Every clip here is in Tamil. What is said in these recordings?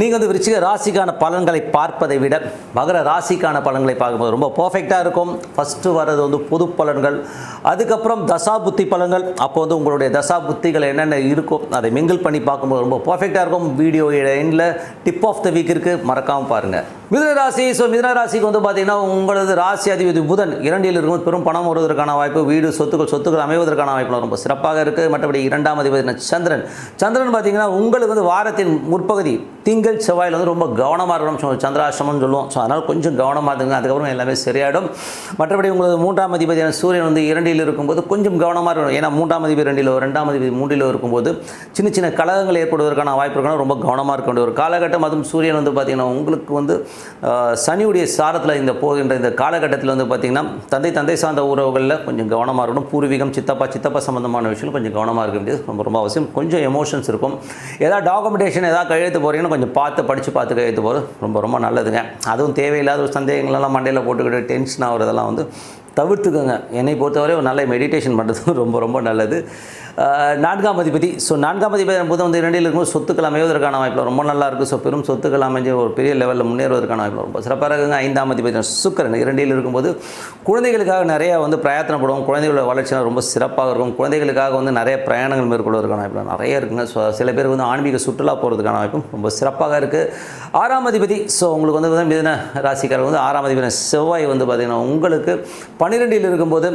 நீங்கள் வந்து விருச்சிக ராசிக்கான பலன்களை பார்ப்பதை விட மகர ராசிக்கான பலன்களை பார்க்கும்போது ரொம்ப பர்ஃபெக்டாக இருக்கும். ஃபஸ்ட்டு வர்றது வந்து பொது பலன்கள். அதுக்கப்புறம் தசா புத்தி பலன்கள். அப்போ வந்து உங்களுடைய தசா புத்திகள் என்னென்ன இருக்கும் அதை மிங்கிள் பண்ணி பார்க்கும்போது ரொம்ப பர்ஃபெக்டாக இருக்கும். வீடியோ எண்டில் டிப் ஆஃப் த வீக் இருக்குது மறக்காமல் பாருங்கள் மிதுன ராசி ஸோ மிதனராசிக்கு வந்து பார்த்தீங்கன்னா உங்களது ராசி அதிபதி புதன் இரண்டில் இருக்கும் பெரும் பணம் வருவதற்கான வாய்ப்பு வீடு சொத்துக்கள் சொத்துக்கள் அமைவதற்கான வாய்ப்பு ரொம்ப சிறப்பாக இருக்குது மற்றபடி இரண்டாம் அதிபதி சந்திரன். சந்திரன் பார்த்தீங்கன்னா உங்களுக்கு வந்து வாரத்தின் முற்பகுதி திங்கள் செவ்வாயில் வந்து ரொம்ப கவனமாக இருக்கணும் ஸோ சந்திராசிரமம்னு சொல்லுவோம். ஸோ அதனால் கொஞ்சம் கவனமாக இருங்க அதுக்கப்புறம் எல்லாமே சரியாயிடும். மற்றபடி உங்களது மூன்றாம் அதிபதியான சூரியன் வந்து இரண்டில் இருக்கும்போது கொஞ்சம் கவனமாக இருக்கணும். ஏன்னா மூன்றாம் அதிபதி ரெண்டிலோ ரெண்டாம் அதிபதி மூன்றிலோ இருக்கும்போது சின்ன சின்ன கலகங்கள் ஏற்படுவதற்கான வாய்ப்பு இருக்கணும் ரொம்ப கவனமாக இருக்க வேண்டிய ஒரு காலகட்டம். அதுவும் சூரியன் வந்து பார்த்திங்கன்னா உங்களுக்கு வந்து சனியுடைய சாரத்தில் இந்த போகின்ற இந்த காலகட்டத்தில் வந்து பார்த்திங்கன்னா தந்தை தந்தை சார்ந்த உறவுகளில் கொஞ்சம் கவனமாக இருக்கணும். பூர்வீகம் சித்தப்பா சித்தப்பா சம்மந்தமான விஷயம் கொஞ்சம் கவனமாக இருக்க வேண்டியது ரொம்ப ரொம்ப அவசியம். கொஞ்சம் எமோஷன்ஸ் இருக்கும். ஏதாவது டாக்குமெண்டேஷன் ஏதாவது கையெழுத்து போகிறீங்கன்னா கொஞ்சம் பார்த்து படித்து பார்த்து கையெழுத்து போகிறது ரொம்ப ரொம்ப நல்லதுங்க. அதுவும் தேவையில்லாத ஒரு சந்தேகங்களெல்லாம் மண்டையில் போட்டுக்கிட்டு டென்ஷன் ஆகிறதெல்லாம் வந்து தவிர்த்துக்கோங்க. என்னை பொறுத்தவரை ஒரு நல்ல மெடிடேஷன் பண்ணுறது ரொம்ப ரொம்ப நல்லது. நான்காம் அதிபதி. ஸோ நான்காம் அதிபதி போது வந்து இரண்டில் இருக்கும்போது சொத்துக்கள் அமைவதற்கான வாய்ப்பில் ரொம்ப நல்லா இருக்குது ஸோ பெரும் சொத்துக்கள் அமைஞ்சு ஒரு பெரிய லெவலில் முன்னேறுவதற்கான வாய்ப்பில் ரொம்ப சிறப்பாக இருக்குங்க. ஐந்தாம் அதிபதி சுக்கரன் இரண்டில் இருக்கும்போது குழந்தைகளுக்காக நிறைய வந்து பிரயத்தனப்படுவோம். குழந்தைகளோட வளர்ச்சியெல்லாம் ரொம்ப சிறப்பாக இருக்கும். குழந்தைகளுக்காக வந்து நிறைய பிரயாணங்கள் மேற்கொள்வதற்கான வாய்ப்பு நிறைய இருக்குங்க. ஸோ சில பேருக்கு வந்து ஆன்மீக சுற்றுலா போகிறதுக்கான வாய்ப்பும் ரொம்ப சிறப்பாக இருக்குது ஆறாம் அதிபதி. ஸோ உங்களுக்கு வந்து மிதன ராசிக்காரர் வந்து ஆறாம் அதிபதி செவ்வாய் வந்து பார்த்திங்கன்னா உங்களுக்கு பன்னிரெண்டில் இருக்கும்போது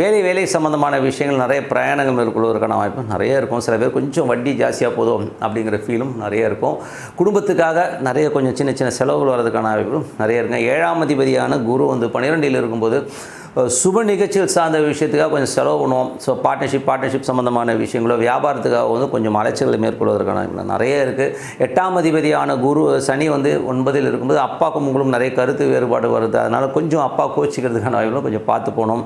வேலை வேலை சம்மந்தமான விஷயங்கள் நிறைய பிரயாணங்கள் மேற்கொள்வதற்கான வாய்ப்பு நிறைய இருக்கும். சில பேர் கொஞ்சம் வட்டி ஜாஸ்தியாக போதும் அப்படிங்கிற ஃபீலும் நிறைய இருக்கும். குடும்பத்துக்காக நிறைய கொஞ்சம் சின்ன சின்ன செலவுகள் வர்றதுக்கான வாய்ப்புகளும் நிறைய இருக்குங்க ஏழாம் அதிபதியான குரு வந்து பன்னிரெண்டில் இருக்கும்போது சுப நிகழ்ச்சிகள் சார்ந்த விஷயத்துக்காக கொஞ்சம் செலவு பண்ணுவோம். ஸோ பார்ட்னர்ஷிப் பார்ட்னர்ஷிப் சம்மந்தமான விஷயங்களோ வியாபாரத்துக்காக வந்து கொஞ்சம் அலைச்சல்களை மேற்கொள்வதற்கான நிறைய இருக்குது எட்டாம் அதிபதியான குரு சனி வந்து ஒன்பதில் இருக்கும்போது அப்பாவுக்கும் உங்களும் நிறைய கருத்து வேறுபாடு வருது. அதனால் கொஞ்சம் அப்பா கோச்சிக்கிறதுக்கான வாய்ப்புகளும் கொஞ்சம் பார்த்து போகணும்.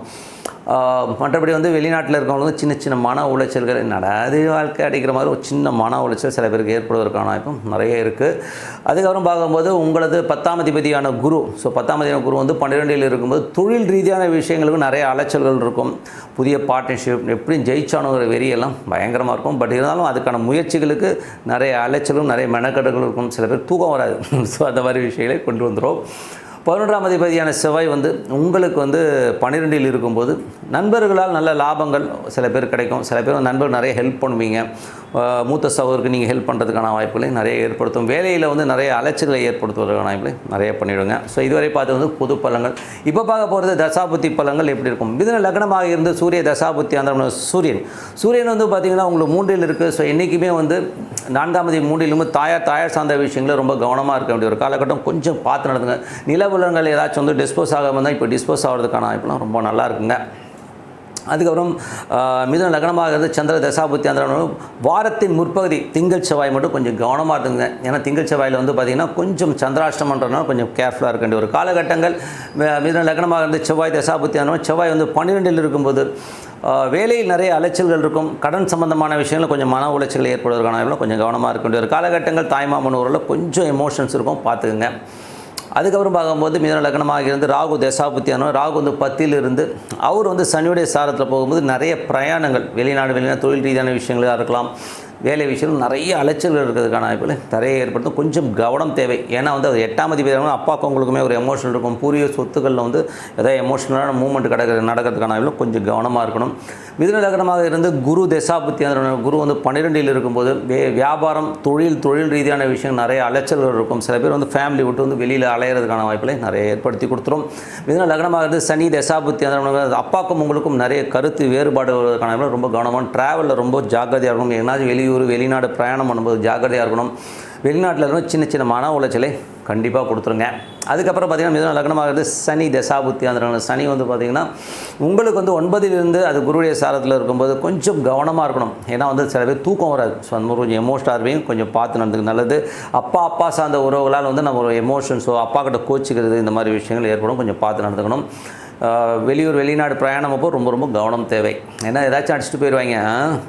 மற்றபடி வந்து வெளிநாட்டில் இருக்கவங்களுக்கு சின்ன சின்ன மன உளைச்சல்கள் என்னடா வாழ்க்கை அடிக்கிற மாதிரி ஒரு சின்ன மன உளைச்சல் சில பேருக்கு ஏற்படுவதற்கான வாய்ப்பும் நிறைய இருக்குது அதுக்கப்புறம் பார்க்கும்போது உங்களது பத்தாம் அதிபதியான குரு ஸோ பத்தாம் அதிபதியான குரு வந்து பன்னிரெண்டில் இருக்கும்போது தொழில் ரீதியான விஷயங்களுக்கு நிறைய அலைச்சல்கள் இருக்கும். புதிய பார்ட்னர்ஷிப் எப்படியும் ஜெயிச்சானுங்கிற வெறியெல்லாம் பயங்கரமாக இருக்கும். பட் இருந்தாலும் அதுக்கான முயற்சிகளுக்கு நிறைய அலைச்சலும் நிறைய மெனக்கடுகளும் இருக்கும். சில பேர் தூக்கம் வராது. ஸோ அந்த மாதிரி விஷயங்களை கொண்டு வந்துடும் பதினொன்றாம் அதிபதியான செவ்வாய் வந்து உங்களுக்கு வந்து பன்னிரெண்டில் இருக்கும்போது நண்பர்களால் நல்ல லாபங்கள் சில பேர் கிடைக்கும். சில பேர் நண்பர்கள் நிறைய ஹெல்ப் பண்ணுவீங்க. மூத்த சகோதரருக்கு நீங்கள் ஹெல்ப் பண்ணுறதுக்கான வாய்ப்புகளை நிறைய ஏற்படுத்தும். வேலையில் வந்து நிறைய அலைச்சல்களை ஏற்படுத்துவதற்கான வாய்ப்புகளை நிறைய பண்ணிவிடுங்க ஸோ இதுவரை பார்த்து வந்து பொது பலங்கள் இப்போ பார்க்க போகிறது தசாபுத்தி பலங்கள் எப்படி இருக்கும்? மிதன லக்னமாக இருந்து சூரிய தசாபுத்தி அந்த சூரியன். சூரியன் வந்து பார்த்திங்கன்னா உங்களுக்கு மூன்றில் இருக்குது ஸோ என்றைக்குமே வந்து நான்காம் மூன்றிலும் தாயார் தாயார் சார்ந்த விஷயங்களை ரொம்ப கவனமாக இருக்க வேண்டிய ஒரு காலகட்டம். கொஞ்சம் பார்த்து நடந்துங்க. நிலவுலங்கள் ஏதாச்சும் வந்து டிஸ்போஸ் ஆகாமல் தான் இப்போ டிஸ்போஸ் ஆகிறதுக்கான வாய்ப்புலாம் ரொம்ப நல்லா இருக்குங்க. அதுக்கப்புறம் மிதுன லக்னமாக இருந்து சந்திர தசாபுத்தி அந்த வாரத்தின் முற்பகுதி திங்கள் செவ்வாய் மட்டும் கொஞ்சம் கவனமாக இருந்துங்க. ஏன்னா திங்கள் செவ்வாயில் வந்து பார்த்திங்கன்னா கொஞ்சம் சந்திராஷ்டமன்றனால கொஞ்சம் கேர்ஃபுல்லாக இருக்க வேண்டிய ஒரு காலகட்டங்கள். மிதுன லக்னமாக இருந்து செவ்வாய் தசாபுத்தி அந்த செவ்வாய் வந்து பன்னிரெண்டில் இருக்கும்போது வேலையில் நிறைய அலைச்சல்கள் இருக்கும். கடன் சம்பந்தமான விஷயங்கள் கொஞ்சம் மன உளைச்சல் ஏற்படுவதற்கான கொஞ்சம் கவனமாக இருக்க வேண்டிய ஒரு காலகட்டங்கள். தாய்மாமன் ஊரில் கொஞ்சம் எமோஷன்ஸ் இருக்கும். பார்த்துக்குங்க. அதுக்கப்புறம் பார்க்கும்போது மிதன லக்னமாக இருந்து ராகு தசாபுத்தியானோ ராகு வந்து பத்தில் இருந்து அவர் வந்து சனியுடைய சாரத்தில் போகும்போது நிறைய பிரயாணங்கள். வெளிநாடு வெளிநாடு தொழில் ரீதியான விஷயங்களாக இருக்கலாம். வேலை விஷயம் நிறைய அலைச்சல்கள் இருக்கிறதுக்கான வாய்ப்புகள் தரையை ஏற்படுத்தும். கொஞ்சம் கவனம் தேவை. ஏன்னா வந்து அது எட்டாம் அதிபதி அப்பாவுக்கு உங்களுக்குமே ஒரு எமோஷனல் இருக்கும். பூரிய சொத்துக்களில் வந்து ஏதாவது எமோஷனலான மூவ்மெண்ட் கிடக்கிற நடக்கிறதுக்கான வாய்ப்புல கொஞ்சம் கவனமாக இருக்கணும். மிதுன இருந்து குரு தசாபுத்தி குரு வந்து பன்னிரெண்டில் இருக்கும்போது வே வியாபாரம் தொழில் தொழில் ரீதியான விஷயம் நிறைய அலைச்சல்கள் இருக்கும். சில பேர் வந்து ஃபேமிலி விட்டு வந்து வெளியில் அலையிறதுக்கான வாய்ப்புகளை நிறைய ஏற்படுத்தி கொடுத்துரும். மிதுன லக்னமாக இருந்து சனி தசாபுத்தி அந்த அப்பாவுக்கும் உங்களுக்கும் நிறைய கருத்து வேறுபாடு வருவதற்கான ரொம்ப கவனமாக ட்ராவலில் ரொம்ப ஜாக்கிரதையாக இருக்கணும். எங்கேனாச்சும் வெளியூர் வெளிநாடு பிரயாணம் பண்ணும்போது ஜாக்கிரதையாக இருக்கணும். வெளிநாட்டில் இருந்து சின்ன சின்ன மன உளைச்சலை கண்டிப்பாக கொடுத்துருங்க. அதுக்கப்புறம் பார்த்தீங்கன்னா மிதுன லக்னமாகிறது இருந்து சனி தசாபுத்தி அந்த சனி வந்து பார்த்திங்கன்னா உங்களுக்கு வந்து ஒன்பதிலிருந்து அது குருடைய சாரத்தில் இருக்கும்போது கொஞ்சம் கவனமாக இருக்கணும். ஏன்னா வந்து சில பேர் தூக்கம் வராது. ஸோ அந்த மாதிரி கொஞ்சம் எமோஷனாக இருப்பீங்க. கொஞ்சம் பார்த்து நடந்துக்கு நல்லது. அப்பா அப்பா சார்ந்த உறவுகளால் வந்து நம்ம ஒரு எமோஷன்ஸோ அப்பா கிட்ட கோச்சிக்கிறது இந்த மாதிரி விஷயங்கள் ஏற்படும். கொஞ்சம் பார்த்து நடந்துக்கணும். வெளியூர் வெளிநாடு பிரயாணம் அப்போ ரொம்ப ரொம்ப கவனம் தேவை. ஏன்னா ஏதாச்சும் அடிச்சுட்டு போயிடுவாங்க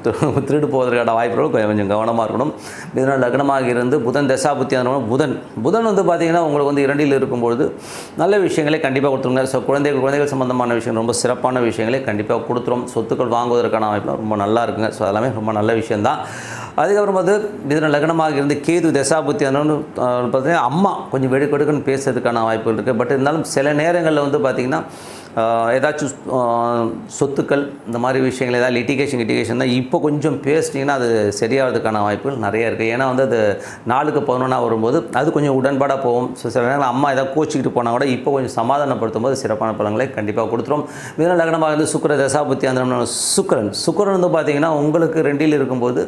திரு- திருடு போவதற்கான வாய்ப்புகள் கொஞ்சம் கொஞ்சம் கவனமாக இருக்கணும். இதனால் லக்னமாக இருந்து புதன் தசாபுத்தி புதன். புதன் வந்து பார்த்திங்கன்னா உங்களுக்கு வந்து இரண்டில் இருக்கும்பொழுது நல்ல விஷயங்களை கண்டிப்பாக கொடுத்துருங்க. ஸோ குழந்தைகள் குழந்தைகள் சம்பந்தமான விஷயம் ரொம்ப சிறப்பான விஷயங்களை கண்டிப்பாக கொடுத்துரும். சொத்துக்கள் வாங்குவதற்கான வாய்ப்புலாம் ரொம்ப நல்லா இருக்குங்க. ஸோ அதெல்லாமே ரொம்ப நல்ல விஷயந்தான் அதுக்கப்புறம் வந்து மிதன லக்னமாக இருந்து கேது தசாபுத்தி பார்த்தீங்கன்னா அம்மா கொஞ்சம் வெடுக்கெடுக்குன்னு பேசுறதுக்கான வாய்ப்புகள் இருக்குது பட் இருந்தாலும் சில நேரங்களில் வந்து பார்த்திங்கன்னா ஏதாச்சும் சொத்துக்கள் இந்த மாதிரி விஷயங்கள் ஏதாவது லிட்டிகேஷன் லிட்டிகேஷன் தான். இப்போ கொஞ்சம் பேசிட்டிங்கன்னா அது சரியாகிறதுக்கான வாய்ப்புகள் நிறைய இருக்குது ஏன்னா வந்து அது நாளுக்கு பதினொன்றா வரும்போது அது கொஞ்சம் உடன்பாடாக போகும். ஸோ சில நேரங்கள் அம்மா ஏதாவது கோச்சிக்கிட்டு போனால் கூட இப்போ கொஞ்சம் சமாதானப்படுத்தும் போது சிறப்பான பலன்களை கண்டிப்பாக கொடுத்துரும். மிதன லக்னமாக வந்து சுக்கர தசாபுத்தி அந்த சுக்கரன். சுக்கரன் வந்து பார்த்திங்கன்னா உங்களுக்கு ரெண்டில் இருக்கும்போது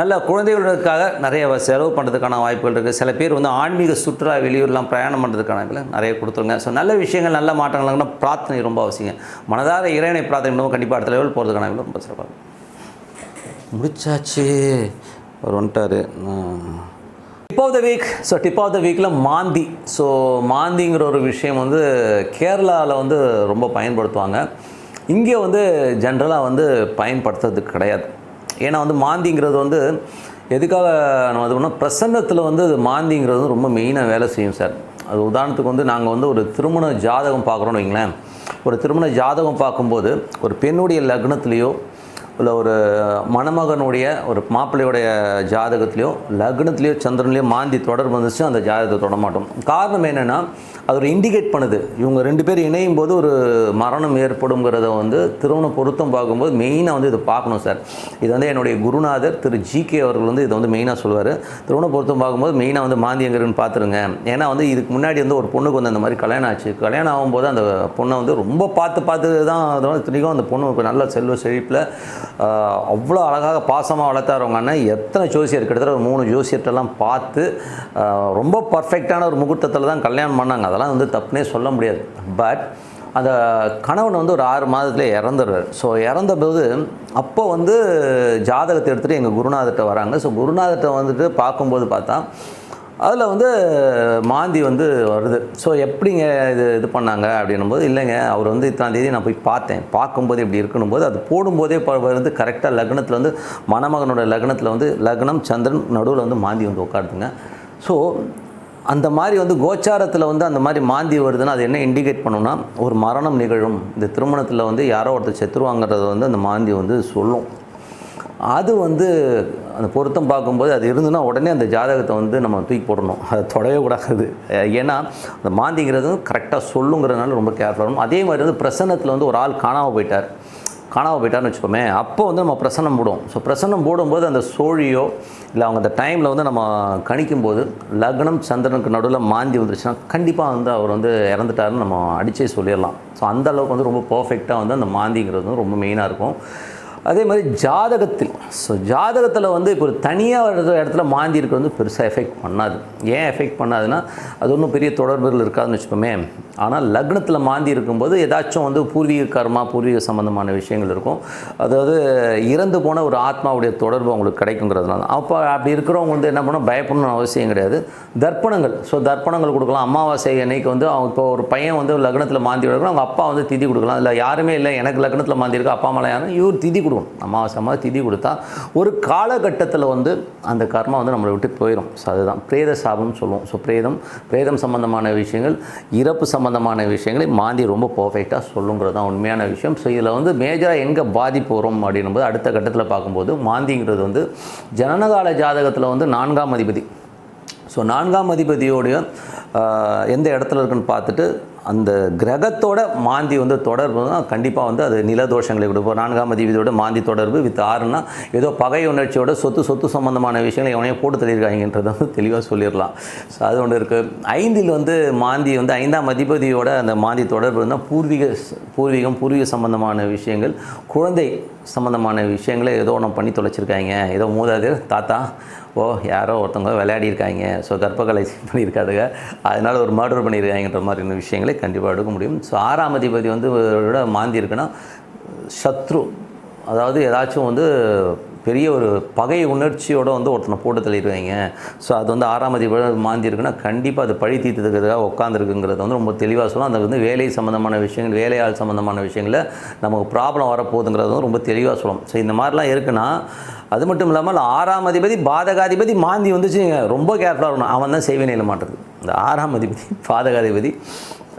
நல்ல குழந்தைகளுக்காக நிறைய செலவு பண்ணுறதுக்கான வாய்ப்புகள் இருக்குது சில பேர் வந்து ஆன்மீக சுற்றுலா வெளியூர்லாம் பிரயாணம் பண்ணுறதுக்கான நிறைய கொடுத்துருங்க. ஸோ நல்ல விஷயங்கள் நல்ல மாற்றங்கள்னா பிரார்த்தனை ரொம்ப அவசியம். மனதார இறைவனை பிரார்த்தனை பண்ணும்போது கண்டிப்பாக அடுத்த லெவல் போகிறதுக்கான ரொம்ப சிறப்பாக. முடிச்சாச்சு. அவர் வந்துட்டார். Tip of the week so tip of the வீக்கில் மாந்தி. ஸோ மாந்திங்கிற ஒரு விஷயம் வந்து கேரளாவில் வந்து ரொம்ப பயன்படுத்துவாங்க. இங்கே வந்து ஜென்ரலாக வந்து பயன்படுத்துறது கிடையாது. ஏன்னா வந்து மாந்திங்கிறது வந்து எதுக்காக நம்ம இது பண்ணோம்? பிரசன்னத்தில் வந்து அது மாந்திங்கிறது ரொம்ப மெயினாக வேலை செய்யும் சார். அது உதாரணத்துக்கு வந்து நாங்கள் வந்து ஒரு திருமண ஜாதகம் பார்க்குறோன்னு வைங்களேன். ஒரு திருமண ஜாதகம் பார்க்கும்போது ஒரு பெண்ணுடைய லக்னத்துலேயோ இல்லை ஒரு மணமகனுடைய ஒரு மாப்பிள்ளையுடைய ஜாதகத்துலேயோ லக்னத்துலேயோ சந்திரன்லேயோ மாந்தி தொடர்பு வந்துச்சு அந்த ஜாதகத்தை தொடமாட்டோம். காரணம் என்னென்னா அது ஒரு இண்டிகேட் பண்ணுது. இவங்க ரெண்டு பேர் இணையும் போது ஒரு மரணம் ஏற்படுங்கிறத வந்து திருமண பொருத்தம் பார்க்கும்போது மெயினாக வந்து இதை பார்க்கணும் சார் இது வந்து என்னுடைய குருநாதர் திரு ஜிகே அவர்கள் வந்து இதை வந்து மெயினாக சொல்லுவார் திருமண பொருத்தம் பார்க்கும்போது மெயினாக வந்து மாந்தியங்கர்னு பார்த்துருங்க. ஏன்னா வந்து இதுக்கு முன்னாடி வந்து ஒரு பொண்ணுக்கு வந்து அந்த மாதிரி கல்யாணம் ஆச்சு. கல்யாணம் ஆகும்போது அந்த பொண்ணை வந்து ரொம்ப பார்த்து பார்த்து தான் அதனால இத்தனைக்கும் அந்த பொண்ணு நல்ல செல்வ செழிப்பில் அவ்வளோ அழகாக பாசமாக வளர்த்தாரவங்க அண்ணன். எத்தனை ஜோசியர் கிட்டத்தட்ட ஒரு மூணு ஜோசியர்கிட்டலாம் பார்த்து ரொம்ப பர்ஃபெக்டான ஒரு முகூர்த்தத்தில் தான் கல்யாணம் பண்ணாங்க. அதெல்லாம் வந்து தப்புனே சொல்ல முடியாது. பட் அந்த கணவன் வந்து ஒரு ஆறு மாதத்துல இறந்துடுறாரு. ஸோ இறந்தபோது அப்போ வந்து ஜாதகத்தை எடுத்துகிட்டு எங்கள் குருநாதர்கிட்ட வராங்க. ஸோ குருநாதர்கிட்ட வந்துட்டு பார்க்கும்போது பார்த்தா அதில் வந்து மாந்தி வந்து வருது. ஸோ எப்படிங்க இது இது பண்ணாங்க அப்படின்னும்போது இல்லைங்க அவர் வந்து இத்தனாம் தேதி நான் போய் பார்த்தேன். பார்க்கும்போது இப்படி இருக்கணும் போது அது போடும்போதே இப்போ வந்து கரெக்டாக லக்னத்தில் வந்து மணமகனோட லக்னத்தில் வந்து லக்னம் சந்திரன் நடுவில் வந்து மாந்தி வந்து உட்காருதுங்க. ஸோ அந்த மாதிரி வந்து கோச்சாரத்தில் வந்து அந்த மாதிரி மாந்தி வருதுன்னா அது என்ன இண்டிகேட் பண்ணுன்னா ஒரு மரணம் நிகழும். இந்த திருமணத்தில் வந்து யாரோ ஒருத்தர் செத்துருவாங்கிறத வந்து அந்த மாந்தி வந்து சொல்லும். அது வந்து அந்த பொருத்தம் பார்க்கும்போது அது இருந்துன்னா உடனே அந்த ஜாதகத்தை வந்து நம்ம தூக்கி போடணும். அதை தொடவே கூடாது. ஏன்னா அந்த மாந்திங்கிறது கரெக்டாக சொல்லுங்கிறதுனால ரொம்ப கேர்ஃபுல்லாக அதே மாதிரி வந்து பிரசன்னத்தில் வந்து ஒரு ஆள் காணாமல் போயிட்டார். காணாமல் போயிட்டார்னு வச்சுக்கோமே அப்போ வந்து நம்ம பிரசன்னம் போடுவோம். ஸோ பிரசன்னம் போடும்போது அந்த சோழியோ இல்லை அவங்க அந்த டைமில் வந்து நம்ம கணிக்கும்போது லக்னம் சந்திரனுக்கு நடுவில் மாந்தி வந்துருச்சுன்னா கண்டிப்பாக வந்து அவர் வந்து இறந்துட்டாருன்னு நம்ம அடித்தே சொல்லிடலாம். ஸோ அந்த அளவுக்கு வந்து ரொம்ப பர்ஃபெக்டாக வந்து அந்த மாந்திங்கிறது வந்து ரொம்ப மெயினாக இருக்கும். அதே மாதிரி ஜாதகத்தில் ஸோ ஜாதகத்தில் வந்து இப்போ ஒரு தனியாக ஒரு இடத்துல மாந்தி இருக்கிறது வந்து பெருசாக எஃபெக்ட் பண்ணாது. ஏன் எஃபெக்ட் பண்ணாதுன்னா அது ஒன்றும் பெரிய தொடர்புகள் இருக்காதுன்னு வச்சுக்கோமே. ஆனால் லக்னத்தில் மாந்தி இருக்கும்போது ஏதாச்சும் வந்து பூர்வீக கர்மா பூர்வீக சம்மந்தமான விஷயங்கள் இருக்கும். அதாவது இறந்து போன ஒரு ஆத்மாவுடைய தொடர்பு அவங்களுக்கு கிடைக்குங்கிறதுனால. அப்போ அப்படி இருக்கிறவங்க வந்து என்ன பண்ணணும்? பயப்படணும்னு அவசியம் கிடையாது. தர்ப்பணங்கள் ஸோ தர்ப்பணங்கள் கொடுக்கலாம். அமாவாசை அன்னைக்கு வந்து அவங்க இப்போ ஒரு பையன் வந்து லக்னத்தில் மாந்தி எடுக்கணும் அவங்க அப்பா வந்து திதி கொடுக்கலாம். இல்லை யாருமே இல்லை. எனக்கு லக்னத்தில் மாந்தி இருக்கு அப்பா அம்மா யாரும் இவர் திதி கொடுக்கணும் அமாவாசை மாதிரி திதி கொடுத்தா ஒரு காலகட்டத்தில் வந்து அந்த கர்மா வந்து நம்மளை விட்டு போயிடும் ஸோ அதுதான். பிரேத சாபம்னு சொல்லுவோம். ஸோ பிரேதம் பிரேதம் சம்பந்தமான விஷயங்கள் இறப்பு சம்பந்தமான விஷயங்களை மாந்தி ரொம்ப பர்ஃபெக்டாக சொல்லுங்கிறது தான் உண்மையான விஷயம். ஸோ இதில் வந்து மேஜராக எங்கே பாதிப்பு வரும் அப்படின்னும்போது அடுத்த கட்டத்தில் பார்க்கும்போது மாந்திங்கிறது வந்து ஜனனகால ஜாதகத்தில் வந்து நான்காம் அதிபதி. ஸோ நான்காம் அதிபதியோடைய எந்த இடத்துல இருக்குன்னு பார்த்துட்டு அந்த கிரகத்தோட மாந்தி வந்து தொடர்பு தான் கண்டிப்பாக வந்து அது நிலதோஷங்களை கொடுப்போம் நான்காம் அதிபதியோட மாந்தி தொடர்பு வித் ஆறுனா ஏதோ பகை உணர்ச்சியோட சொத்து சொத்து சம்பந்தமான விஷயங்களை எவனையும் போட்டு தள்ளியிருக்காங்கன்றத வந்து தெளிவாக சொல்லிடலாம். ஸோ அது ஒன்று இருக்குது ஐந்தில் வந்து மாந்தி வந்து ஐந்தாம் அதிபதியோட அந்த மாந்தி தொடர்பு இருந்தால் பூர்வீக பூர்வீகம் பூர்வீக சம்பந்தமான விஷயங்கள் குழந்தை சம்பந்தமான விஷயங்களை ஏதோ ஒன்று பண்ணி தொலைச்சிருக்காங்க. ஏதோ மூதாதையர் தாத்தா ஓ யாரோ ஒருத்தவங்க விளையாடிருக்காங்க ஸோ கர்ப்பகலை பண்ணியிருக்காருங்க அதனால் ஒரு மர்டர் பண்ணியிருக்காங்கன்ற மாதிரியான விஷயங்களை கண்டிப்பாக எடுக்க முடியும். ஸோ ஆறாம் அதிபதி வந்து விட மாந்தி இருக்குன்னா சத்ரு. அதாவது ஏதாச்சும் வந்து பெரிய ஒரு பகை உணர்ச்சியோடு வந்து ஒருத்தனை போட்டு தள்ளிடுவாங்க. ஸோ அது வந்து ஆறாம் அதிபதி மாந்தி இருக்குன்னா கண்டிப்பாக அது பழி தீர்த்ததுக்காக உட்காந்துருக்குங்கிறது வந்து ரொம்ப தெளிவாக சொல்லலாம் அந்த வந்து வேலை சம்மந்தமான விஷயங்கள் வேலையாள் சம்மந்தமான விஷயங்களில் நமக்கு ப்ராப்ளம் வரப்போகுதுங்கிறது வந்து ரொம்ப தெளிவாக சொல்லலாம் ஸோ இந்த மாதிரிலாம் இருக்குன்னா அது மட்டும் இல்லாமல் ஆறாம் அதிபதி பாதகாதிபதி மாந்தி வந்துச்சு ரொம்ப கேர்ஃபுல்லாக இருக்கணும். அவன் தான் செய்வினையில் மாட்டுறது இந்த ஆறாம் அதிபதி பாதகாதிபதி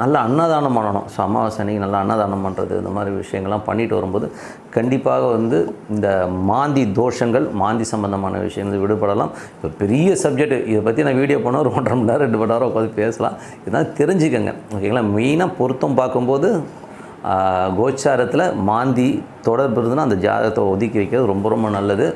நல்ல அன்னதானம் பண்ணணும். ஸோ அமாவாசை அன்னைக்கு நல்லா அன்னதானம் பண்ணுறது இந்த மாதிரி விஷயங்கள்லாம் பண்ணிட்டு வரும்போது கண்டிப்பாக வந்து இந்த மாந்தி தோஷங்கள் மாந்தி சம்பந்தமான விஷயங்கள் விடுபடலாம். இப்போ பெரிய சப்ஜெக்ட் இதை பற்றி நான் வீடியோ பண்ண ஒரு ஒன்றரை மணி நேரம் ரெண்டு மணி நேரம் உட்காந்து பேசலாம். இதெல்லாம் தெரிஞ்சுக்கங்க. ஓகேங்களா? மெயினாக பொருத்தம் பார்க்கும்போது கோச்சாரத்தில் மாந்தி தொடர்பு இருந்ததுன்னா அந்த ஜாதகத்தை ஒதுக்கி வைக்கிறது ரொம்ப ரொம்ப நல்லது.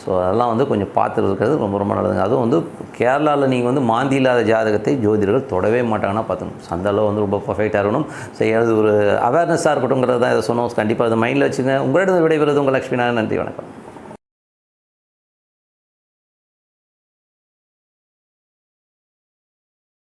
ஸோ அதெல்லாம் வந்து கொஞ்சம் பார்த்துட்டு இருக்கிறது ரொம்ப ரொம்ப நல்லதுங்க. அதுவும் வந்து கேரளாவில் நீங்கள் வந்து மாந்தி இல்லாத ஜாதகத்தை ஜோதிடர்கள் தொடவே மாட்டாங்கன்னா பார்த்துக்கணும். ஸோ அந்த அளவு வந்து ரொம்ப பர்ஃபெக்டாக இருக்கணும். ஸோ அது ஒரு அவேர்னஸாக இருக்கட்டும்ங்கிறது தான் இதை சொன்னோம். கண்டிப்பாக அதை மைண்டில் வச்சுங்க. உங்களிடம் விடைபெறுவது உங்கள் லக்ஷ்மி நன்றி வணக்கம்.